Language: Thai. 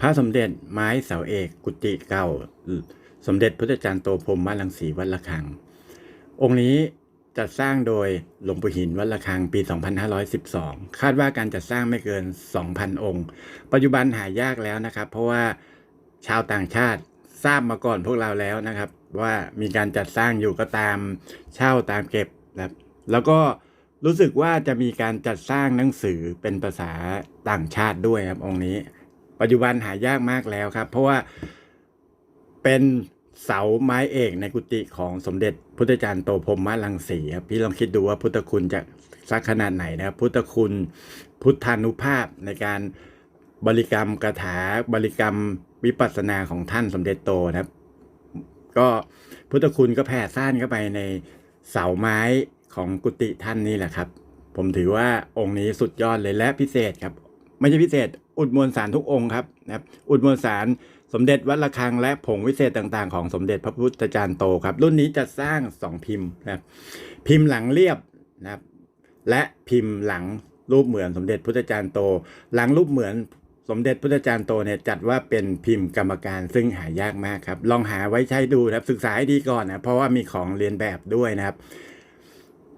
พระสมเด็จไม้เสาเอกกุฏิเก่า สมเด็จพุทธจารย์โตพรหมมาลังสีวัดระฆัง องค์นี้จัดสร้างโดยหลวงปู่หินวัดระฆังปี 2512 คาดว่าการจัดสร้างไม่เกิน 2,000 องค์ ปัจจุบันหายากแล้วนะครับ เพราะว่าชาวต่างชาติทราบมาก่อนพวกเราแล้วนะครับ ว่ามีการจัดสร้างอยู่ก็ตามเช่าตามเก็บนะครับแล้วก็รู้สึกว่าจะมีการจัดสร้างหนังสือเป็นภาษาต่างชาติด้วยครับองค์นี้ ปัจจุบันหายากมากแล้วครับ เพราะว่าเป็นเสาไม้เอกในกุฏิของสมเด็จพุทธจารย์โตพรมมาลังสีครับพี่ลองคิดดูว่าพุทธคุณจะสักขนาดไหนนะครับพุทธคุณพุทธานุภาพในการบริกรรมคาถาบริกรรมวิปัสสนาของท่านสมเด็จโตนะครับ ก็พุทธคุณก็แผ่ซ่านเข้าไปในเสาไม้ของกุฏิท่านนี่แหละครับ ผมถือว่าองค์นี้สุดยอดเลยและพิเศษครับ ไม่ใช่พิเศษ อุดมวลสารทุกองค์ครับนะครับ อุดมวลสารสมเด็จวัดระฆังและผงวิเศษต่างๆ ของสมเด็จพระพุทธจารย์โตครับ รุ่นนี้จะสร้างสองพิมพ์นะครับพิมพ์หลังเรียบนะครับและพิมพ์หลังรูปเหมือนสมเด็จพุทธจารย์โต หลังรูปเหมือนสมเด็จพุทธจารย์โตเนี่ยจัดว่าเป็นพิมพ์กรรมการซึ่งหายากมากครับ ลองหาไว้ใช้ดูนะครับศึกษาให้ดีก่อนนะเพราะว่ามีของเรียนแบบด้วยนะครับ